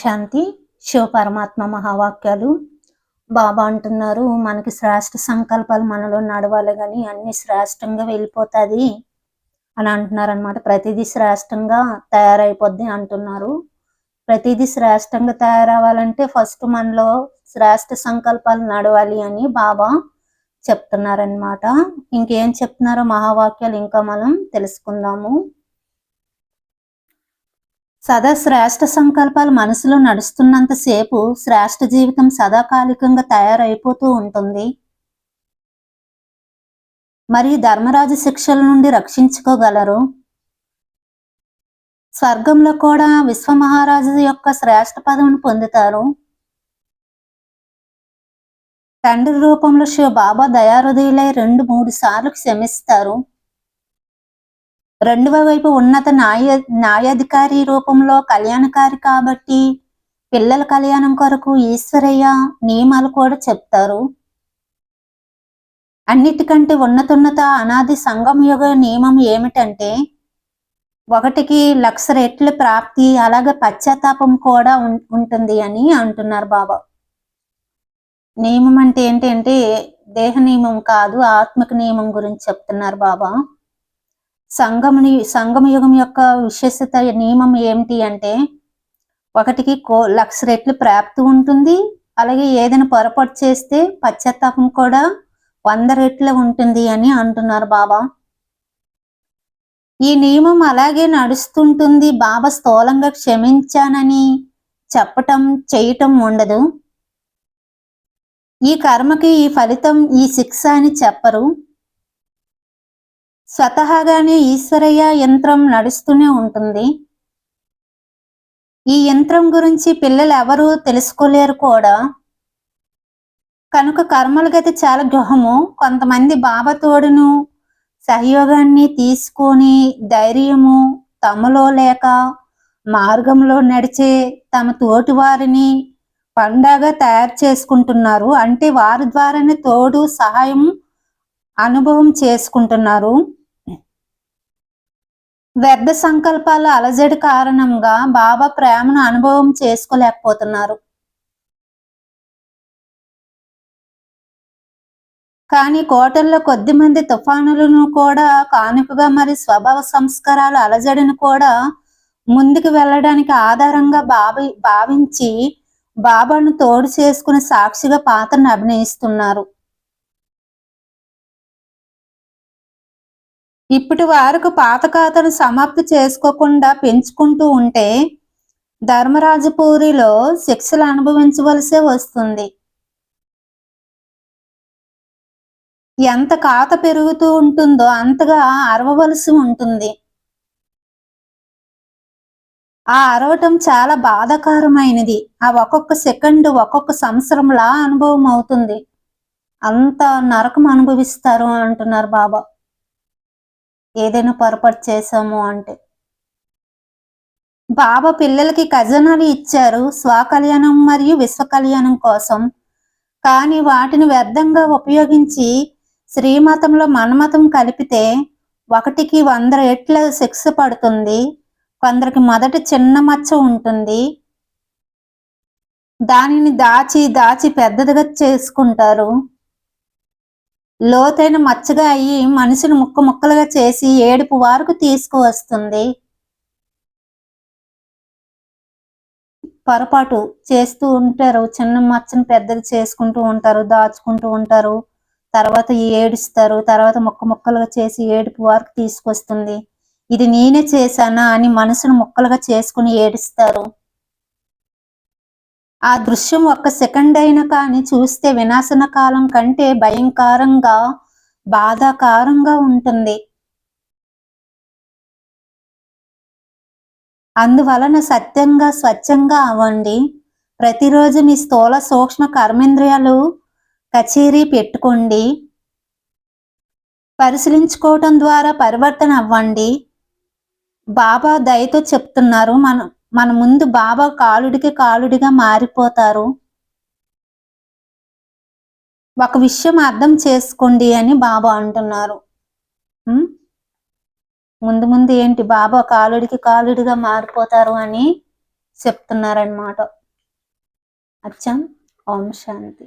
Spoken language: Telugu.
శాంతి శివ పరమాత్మ మహావాక్యాలు. బాబా అంటున్నారు మనకి శ్రేష్ఠ సంకల్పాలు మనలో నడవాలి కానీ అన్ని శ్రేష్టంగా వెళ్ళిపోతుంది అని అంటున్నారు అనమాట ప్రతిదీ శ్రేష్టంగా తయారైపోద్ది అంటున్నారు. ప్రతిదీ శ్రేష్టంగా తయారవ్వాలంటే ఫస్ట్ మనలో శ్రేష్ఠ సంకల్పాలు నడవాలి అని బాబా చెప్తున్నారనమాట ఇంకేం చెప్తున్నారో మహావాక్యాలు ఇంకా మనం తెలుసుకుందాము. సదా శ్రేష్ఠ సంకల్పాలు మనసులో నడుస్తున్నంత సేపు శ్రేష్ఠ జీవితం సదాకాలికంగా తయారైపోతూ ఉంటుంది. మరియు ధర్మరాజు శిక్షల నుండి రక్షించుకోగలరు? స్వర్గంలో కూడా విశ్వమహారాజు యొక్క శ్రేష్ఠ పదవిని పొందుతారు. తండ్రి రూపంలో శివ బాబా దయాహృదయులై రెండు మూడు సార్లు క్షమిస్తారు. రెండవ వైపు ఉన్నత న్యాయ న్యాయాధికారి రూపంలో కళ్యాణకారి కాబట్టి పిల్లల కళ్యాణం కొరకు ఈశ్వరయ్య నియమాలు కూడా చెప్తారు. అన్నిటికంటే ఉన్నతున్నత అనాది సంఘం యుగ నియమం ఏమిటంటే ఒకటికి లక్ష రెట్ల ప్రాప్తి అలాగే పశ్చాత్తాపం కూడా ఉంటుంది అని అంటున్నారు బాబా. నియమం అంటే ఏంటంటే దేహ నియమం కాదు ఆత్మక నియమం గురించి చెప్తున్నారు బాబా. సంగముని సంగమ యుగం యొక్క విశేషత నియమం ఏమిటి అంటే ఒకటికి కో లక్ష రెట్లు ప్రాప్తి ఉంటుంది. అలాగే ఏదైనా పొరపాటు చేస్తే పశ్చాత్తాపం కూడా వంద రెట్లు ఉంటుంది అని అంటున్నారు బాబా. ఈ నియమం అలాగే నడుస్తుంటుంది. బాబా స్థూలంగా క్షమించానని చెప్పటం చేయటం ఉండదు. ఈ కర్మకి ఈ ఫలితం ఈ శిక్ష అని చెప్పరు. స్వతహాగానే ఈశ్వరయ్య యంత్రం నడుస్తూనే ఉంటుంది. ఈ యంత్రం గురించి పిల్లలు ఎవరు తెలుసుకోలేరు కూడా. కనుక కర్మల గతి చాలా గృహము కొంతమంది బాబా తోడును సహయోగాన్ని తీసుకొని ధైర్యము తమలో లేక మార్గంలో నడిచే తమ తోటి వారిని పండగ తయారు చేసుకుంటున్నారు. అంటే వారి ద్వారానే తోడు సహాయం అనుభవం చేసుకుంటున్నారు. వ్యర్థ సంకల్పాల అలజడి కారణంగా బాబా ప్రేమను అనుభవం చేసుకోలేకపోతున్నారు. కానీ కోటల్లో కొద్ది మంది తుఫానులను కూడా కానుకగా మరి స్వభావ సంస్కారాల అలజడిని కూడా ముందుకు వెళ్ళడానికి ఆధారంగా బాబి భావించి బాబాను తోడు చేసుకుని సాక్షిగా పాత్రను అభినయిస్తున్నారు. ఇప్పటి వరకు పాత ఖాతాను సమాప్తి చేసుకోకుండా పెంచుకుంటూ ఉంటే ధర్మరాజపూరిలో శిక్షలు అనుభవించవలసే వస్తుంది. ఎంత ఖాత పెరుగుతూ ఉంటుందో అంతగా అరవవలసి ఉంటుంది. ఆ అరవటం చాలా బాధాకరమైనది. ఆ ఒక్కొక్క సెకండ్ ఒక్కొక్క సంవత్సరంలా అనుభవం అవుతుంది. అంత నరకం అనుభవిస్తారు అంటున్నారు బాబా. ఏదైనా పొరపాటు చేశాము అంటే. బాబా పిల్లలకి ఖజనాలు ఇచ్చారు స్వకళ్యాణం మరియు విశ్వ కళ్యాణం కోసం. కానీ వాటిని వ్యర్థంగా ఉపయోగించి శ్రీమతంలో మనమతం కలిపితే ఒకటికి వంద రెట్ల శిక్ష పడుతుంది. కొందరికి మొదట చిన్న మచ్చ ఉంటుంది. దానిని దాచి దాచి పెద్దదిగా చేసుకుంటారు. లోతైన మచ్చగా అయ్యి మనిషిని ముక్క ముక్కలుగా చేసి ఏడుపు వారకు తీసుకువస్తుంది. పొరపాటు చేస్తూ ఉంటారు. చిన్న మచ్చను పెద్దది చేసుకుంటూ ఉంటారు దాచుకుంటూ ఉంటారు. తర్వాత ఏడుస్తారు. తర్వాత ముక్క ముక్కలుగా చేసి ఏడుపు వారికి తీసుకొస్తుంది. ఇది నేనే చేశానా అని మనసును ముక్కలుగా చేసుకుని ఏడుస్తారు. ఆ దృశ్యం ఒక్క సెకండ్ అయినా కానీ చూస్తే వినాశన కాలం కంటే భయంకరంగా బాధాకారంగా ఉంటుంది. అందువలన సత్యంగా స్వచ్ఛంగా అవ్వండి. ప్రతిరోజు మీ స్థూల సూక్ష్మ కర్మేంద్రియాలు కచేరీ పెట్టుకోండి. పరిశీలించుకోవటం ద్వారా పరివర్తన అవ్వండి. బాబా దయతో చెప్తున్నారు మనం మన ముందు బాబా కాలుడికి కాలుడిగా మారిపోతారు. ఒక విషయం అర్థం చేసుకోండి అని బాబా అంటున్నారు. ముందు ముందు ఏంటి బాబా కాలుడికి కాలుడిగా మారిపోతారు అని చెప్తున్నారనమాట అచ్చం ఓం శాంతి.